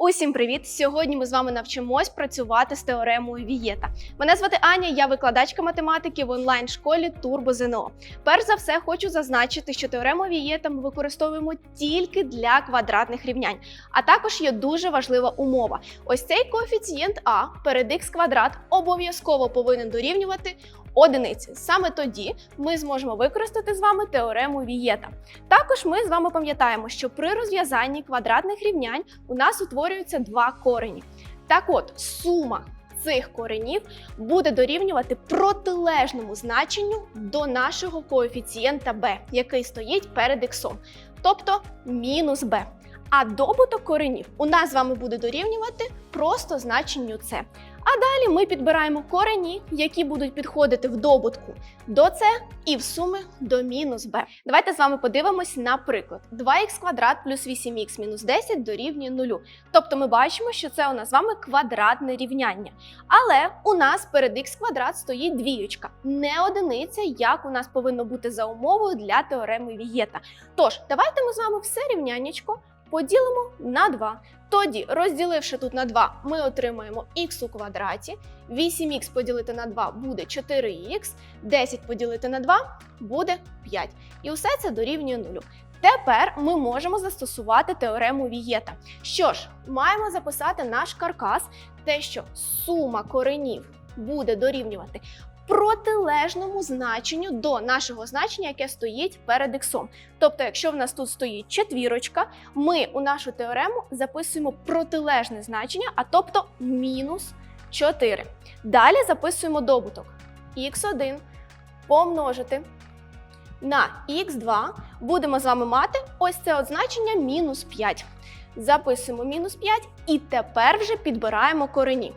Усім привіт! Сьогодні ми з вами навчимось працювати з теоремою Вієта. Мене звати Аня, я викладачка математики в онлайн-школі Турбо ЗНО. Перш за все, хочу зазначити, що теорему Вієта ми використовуємо тільки для квадратних рівнянь. А також є дуже важлива умова: ось цей коефіцієнт А перед х квадрат обов'язково повинен дорівнювати одиниці. Саме тоді ми зможемо використати з вами теорему Вієта. Також ми з вами пам'ятаємо, що при розв'язанні квадратних рівнянь у нас утворюються два корені. Так от, сума цих коренів буде дорівнювати протилежному значенню до нашого коефіцієнта b, який стоїть перед х, тобто мінус b. А добуток коренів у нас з вами буде дорівнювати просто значенню c. А далі ми підбираємо корені, які будуть підходити в добутку до c і в суми до мінус b. Давайте з вами подивимось на приклад. 2х квадрат плюс 8х мінус 10 дорівнює 0. Тобто ми бачимо, що це у нас з вами квадратне рівняння. Але у нас перед х квадрат стоїть двіючка, не одиниця, як у нас повинно бути за умовою для теореми Вієта. Тож, давайте ми з вами все рівняннячко поділимо на 2. Тоді, розділивши тут на 2, ми отримаємо х у квадраті. 8х поділити на 2 буде 4х, 10 поділити на 2 буде 5. І усе це дорівнює 0. Тепер ми можемо застосувати теорему Вієта. Що ж, маємо записати наш каркас, те, що сума коренів буде дорівнювати протилежному значенню до нашого значення, яке стоїть перед іксом. Тобто, якщо в нас тут стоїть четвірочка, ми у нашу теорему записуємо протилежне значення, а тобто мінус 4. Далі записуємо добуток х1 помножити на х2. Будемо з вами мати ось це значення мінус 5. Записуємо мінус 5 і тепер вже підбираємо корені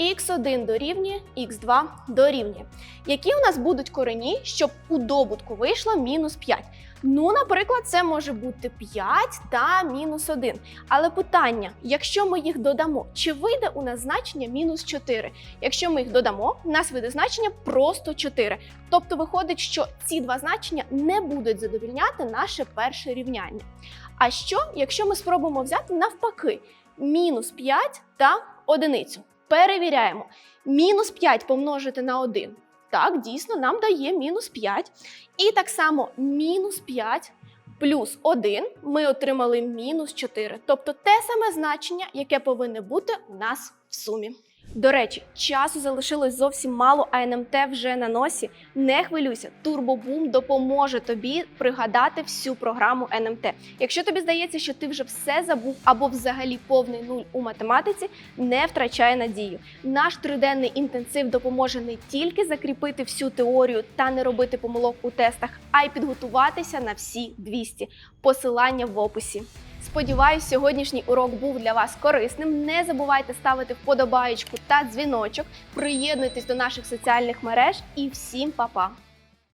х1 дорівнює х2 дорівнює. Які у нас будуть корені, щоб у добутку вийшло мінус 5? Ну, наприклад, це може бути 5 та мінус 1. Але питання: якщо ми їх додамо, чи вийде у нас значення мінус 4? Якщо ми їх додамо, у нас вийде значення просто 4. Тобто виходить, що ці два значення не будуть задовільняти наше перше рівняння. А що, якщо ми спробуємо взяти навпаки мінус 5 та одиницю? Перевіряємо. Мінус 5 помножити на 1. Так, дійсно, нам дає мінус 5. І так само мінус 5 плюс 1 ми отримали мінус 4. Тобто те саме значення, яке повинне бути у нас в сумі. До речі, часу залишилось зовсім мало, а НМТ вже на носі. Не хвилюйся, турбобум допоможе тобі пригадати всю програму НМТ. Якщо тобі здається, що ти вже все забув або взагалі повний нуль у математиці, не втрачай надію. Наш триденний інтенсив допоможе не тільки закріпити всю теорію та не робити помилок у тестах, а й підготуватися на всі 200. Посилання в описі. Сподіваюсь, сьогоднішній урок був для вас корисним. Не забувайте ставити вподобаєчку та дзвіночок. Приєднуйтесь до наших соціальних мереж і всім па-па!